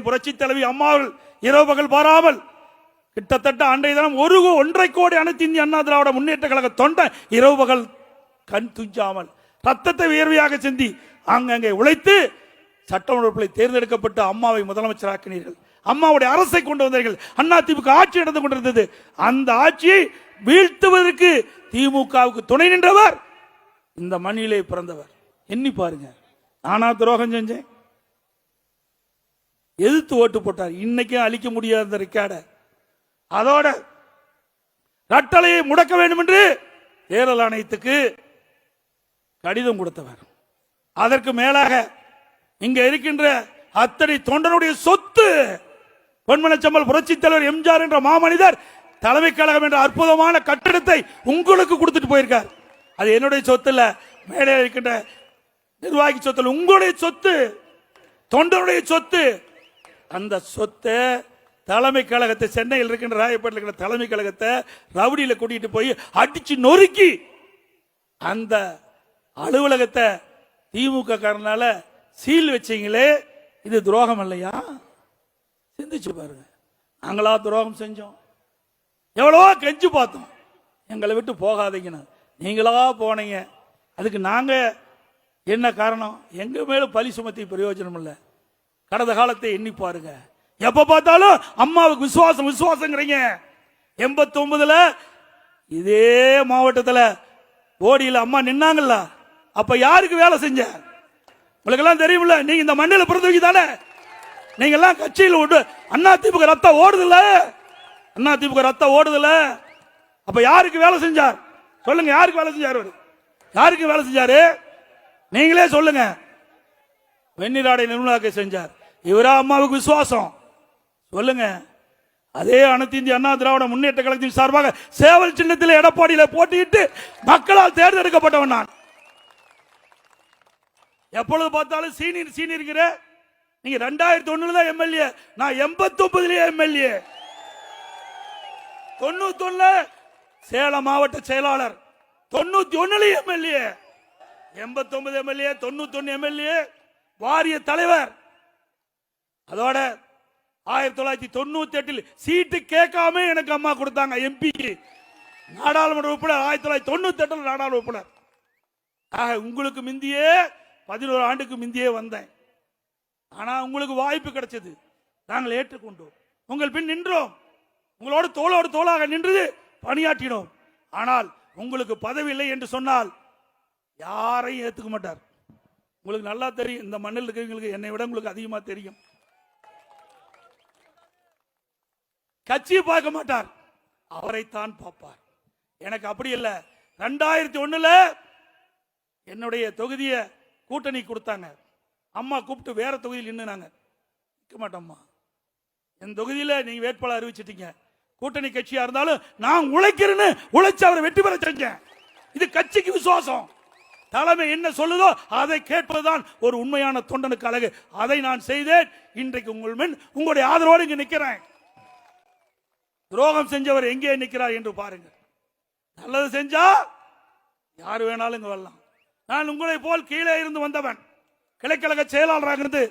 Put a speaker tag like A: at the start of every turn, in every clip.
A: புரட்சி தலைவி அம்மாவில் இரவு பகல் பாராமல் கிட்டத்தட்ட அன்றைய தினம் ஒரு கோ- ஒன்றரை கோடி அனைத்து இந்திய அண்ணா திராவிட முன்னேற்ற கழக தொண்டை இரவு பகல் கண் துஞ்சாமல் ரத்தத்தை வியர்வையாக சிந்தி அங்கங்கே உழைத்து சட்டமன்றங்களை தேர்ந்தெடுக்கப்பட்டு அம்மாவை முதலமைச்சராக்கினீர்கள். அம்மாவுடைய அரசை கொண்டு வந்தீர்கள். அண்ணா திமுக ஆட்சி நடந்து கொண்டிருந்தது. அந்த ஆட்சியை வீழ்த்துவதற்கு திமுகவுக்கு துணை நின்றவர் இந்த மண்ணிலே பிறந்தவர். எண்ணி பாருங்க. நானா துரோகம் செஞ்சேன்? எதிர்த்து ஓட்டு போட்டார். இன்னைக்கும் அழிக்க முடியாத அந்த ரெக்கார்டை. அதோட கட்டளையை முடக்க வேண்டும் என்று தேர்தல் ஆணையத்துக்கு கடிதம் கொடுத்தவர். அதற்கு மேலாக இங்க இருக்கின்ற அத்தனை தொண்டனுடைய சொத்து பொன்மனச்சம்பல் புரட்சி தலைவர் எம்ஜிஆர் என்ற மாமனிதர் தலைமை கழகம் என்ற அற்புதமான கட்டிடத்தை உங்களுக்கு கொடுத்துட்டு போயிருக்கார். அது என்னுடைய சொத்து இல்ல மேலே இருக்கின்ற நிர்வாகி சொத்து உங்களுடைய சொத்து தொண்டனுடைய சொத்து அந்த சொத்தை தலைமை கழகத்தை சென்னையில் இருக்கின்ற ராயப்பேட்டில் இருக்கிற தலைமை கழகத்தை ரவுடியில் கூட்டிட்டு போய் அடிச்சு நொறுக்கி அந்த அலுவலகத்தை திமுக காரனால சீல் வச்சீங்களே இது துரோகம் இல்லையா? சிந்திச்சு பாருங்க. நாங்களா துரோகம் செஞ்சோம். எவ்வளவோ கெஞ்சு பார்த்தோம். எங்களை விட்டு போகாதீங்கன்னு. நீங்களா போனீங்க. அதுக்கு நாங்கள் என்ன காரணம்? எங்கள் மேலும் பழி சுமத்தி பிரயோஜனம் இல்லை. கடந்த காலத்தை எண்ணி பாருங்க. எப்ப பார்த்தாலும் அம்மாவுக்கு விசுவாசம் விசுவாசங்கிறீங்க. எண்பத்தி ஒன்பதுல இதே மாவட்டத்தில் ஓடியில் அம்மா நின்னாங்கல்ல. அப்ப யாருக்கு வேலை செஞ்ச? உங்களுக்கு எல்லாம் தெரியுமில்ல நீங்க இந்த மண்ணில் பிறந்தவங்க தானே. நீங்க எல்லாம் கட்சியில் விட்டு அண்ணா திமுக ரத்தம் ஓடுதுல்ல. அண்ணா திமுக ரத்தம் ஓடுதுல்ல. அப்ப யாருக்கு வேலை செஞ்சார்? சொல்லுங்க யாருக்கு வேலை செஞ்சார் அவரு யாருக்கு வேலை செஞ்சாரு? நீங்களே சொல்லுங்க. வெண்ணிராடை நிர்மலாக்கை செஞ்சார். இவரா அம்மாவுக்கு விசுவாசம். சொல்லுங்க. அதே அனைத்து இந்திய அண்ணா திராவிட முன்னேற்ற கழகத்தின் சார்பாக சேவல் சின்னத்தில் எடப்பாடியில் போட்டியிட்டு மக்களால் தேர்ந்தெடுக்கப்பட்டவன் நான். எப்பொழுது பார்த்தாலும் சீனியர் சீனியர் நீங்க ரெண்டாயிரத்தி ஒண்ணுல தான் எம்எல்ஏ. நான் எண்பத்தி ஒன்பதுலயே எம்எல்ஏ. தொண்ணூத்தி ஒண்ணுல சேலம் மாவட்ட செயலாளர். தொண்ணூத்தி ஒண்ணுல எம்எல்ஏ. எண்பத்தி ஒன்பது எம்எல்ஏ தொண்ணூத்தி ஒன்னு எம்எல்ஏ. வாரிய தலைவர். அதோட ஆயிரத்தி தொள்ளாயிரத்தி தொண்ணூத்தி எட்டில் சீட்டு கேட்காம எனக்கு அம்மா கொடுத்தாங்க எம்பிக்கு நாடாளுமன்ற உறுப்பினர் ஆயிரத்தி தொள்ளாயிரத்தி தொண்ணூத்தி எட்டில் நாடாளுமன்ற உறுப்பினர். ஆக உங்களுக்கு முந்தியே பதினோரு ஆண்டுக்கு முந்தியே வந்தேன். ஆனா உங்களுக்கு வாய்ப்பு கிடைச்சது. நாங்கள் ஏற்றுக்கொண்டோம். உங்கள் பின் நின்றோம். உங்களோடு தோளோடு தோளாக நின்று பணியாற்றினோம். ஆனால் உங்களுக்கு பதவி இல்லை என்று சொன்னால் யாரையும் ஏற்றுக்க மாட்டார். உங்களுக்கு நல்லா தெரியும் இந்த மண்ணில் இருக்கிறவங்களுக்கு என்னை விட உங்களுக்கு அதிகமாக தெரியும். கட்சியை பார்க்க மாட்டார். அவரைத்தான் பார்ப்பார். எனக்கு அப்படி இல்லை. ரெண்டாயிரத்தி ஒண்ணுல என்னுடைய தொகுதியை கூட்டணி கொடுத்தாங்க. அம்மா கூப்பிட்டு வேற தொகுதியில் நின்றுனாங்க நிற்க மாட்டோம்மா. என் தொகுதியில் நீங்க வேட்பாளர் அறிவிச்சிட்டீங்க. கூட்டணி கட்சியா இருந்தாலும் நான் உழைக்கிறேன்னு உழைச்சு அவரை வெற்றி பெற செஞ்சேன். இது கட்சிக்கு விசுவாசம். தலைமை என்ன சொல்லுதோ அதை கேட்பதுதான் ஒரு உண்மையான தொண்டனுக்கு அழகு. அதை நான் செய்தேன். இன்றைக்கு உங்கள் முன் உங்களுடைய ஆதரவோடு இங்கு நிற்கிறேன் துரோகம் செஞ்சவர் எங்கே நிற்கிறார் என்று பாருங்கள். நல்லது செஞ்சா யார் வேணாலும் இங்க வரலாம். நான் உங்களை போல் கீழே இருந்து வந்தவன் கிளைக்கழக செயலாளராக இருந்து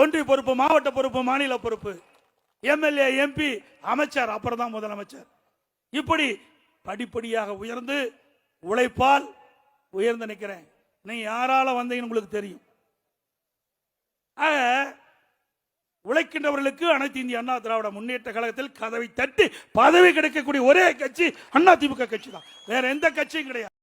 A: ஒன்றிய பொறுப்பு மாவட்ட பொறுப்பு மாநில பொறுப்பு எம்எல்ஏ எம்பி அமைச்சர் அப்புறம் தான் முதலமைச்சர். இப்படி படிப்படியாக உயர்ந்து உழைப்பால் உயர்ந்து நிற்கிறேன். நீ யாரால வந்தீங்கன்னு உங்களுக்கு தெரியும். ஆக உழைக்கின்றவர்களுக்கு அனைத்து இந்திய அண்ணா திராவிட முன்னேற்ற கழகத்தில் கதவை தட்டி பதவி கிடைக்கக்கூடிய ஒரே கட்சி அண்ணா திமுக கட்சி தான் வேற எந்த கட்சியும் கிடையாது.